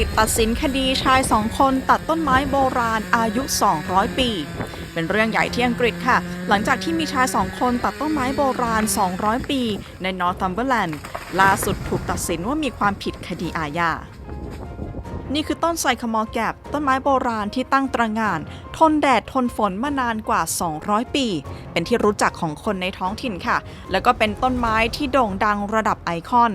ฤษตัดสินคดีชายสองคนตัดต้นไม้โบราณอายุ 200 ปี เป็นเรื่องใหญ่ที่อังกฤษค่ะ หลังจากที่มีชายสองคนตัดต้นไม้โบราณ 200 ปี ในนอร์ทัมเบอร์แลนด์ล่าสุดถูกตัดสินว่ามีความผิดคดีอาญา นี่คือต้นไซคมอร์แกบต้นไม้โบราณที่ตั้งตระงาน ทนแดดทนฝนมานานกว่า 200 ปี เป็นที่รู้จักของคนในท้องถิ่นค่ะ แล้วก็เป็นต้นไม้ที่โด่งดังระดับไอคอน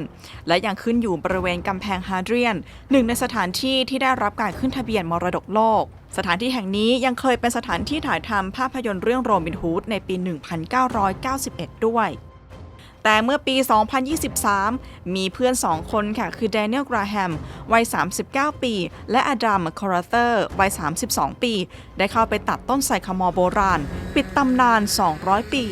และยังขึ้นอยู่บริเวณกำแพงฮาร์เดรียน หนึ่งในสถานที่ที่ได้รับการขึ้นทะเบียนมรดกโลก สถานที่แห่งนี้ยังเคยเป็นสถานที่ถ่ายทำภาพยนตร์เรื่องโรบินฮูดในปี 1991 ด้วย แต่เมื่อปี 2023 มีเพื่อนสองคนค่ะ คือแดเนียลกราแฮม วัย 39 ปี และอดัมคอร์เตอร์ วัย 32 ปี ได้เข้าไปตัดต้นไทรคมอโบราณ ปิดตำนาน 200 ปี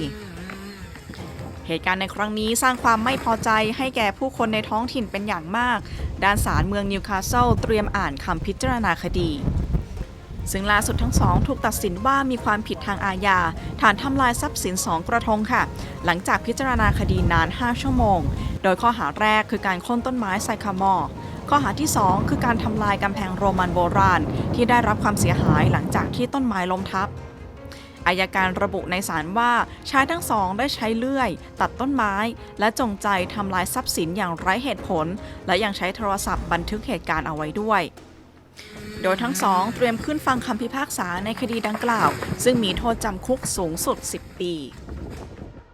เหตุการณ์ในครั้งนี้สร้างความไม่พอใจให้แก่ผู้คนในท้องถิ่นเป็นอย่างมาก ด้านศาลเมืองนิวคาสเซิลเตรียมอ่านคำพิจารณาคดี ซึ่งล่าสุดทั้งสองถูกตัดสินว่ามีความผิดทางอาญา ฐานทำลายทรัพย์สินสองกระทงค่ะ หลังจากพิจารณาคดีนาน 5 ชั่วโมง โดยข้อหาแรกคือการโค่นต้นไม้ไซคามอข้อหาที่ 2 คือการทำลายกำแพงโรมันโบราณ ที่ได้รับความเสียหายหลังจากที่ต้นไม้ล้มทับอายการระบุในศาลว่าชายทั้งสองได้ใช้เลื่อย ตัดต้นไม้ และจงใจทำลายทรัพย์สินอย่างไร้เหตุผล และยังใช้โทรศัพท์บันทึกเหตุการณ์เอาไว้ด้วย โดยทั้งสองเตรียมขึ้นฟังคำพิพากษาในคดีดังกล่าว ซึ่งมีโทษจำคุกสูงสุด 10 ปี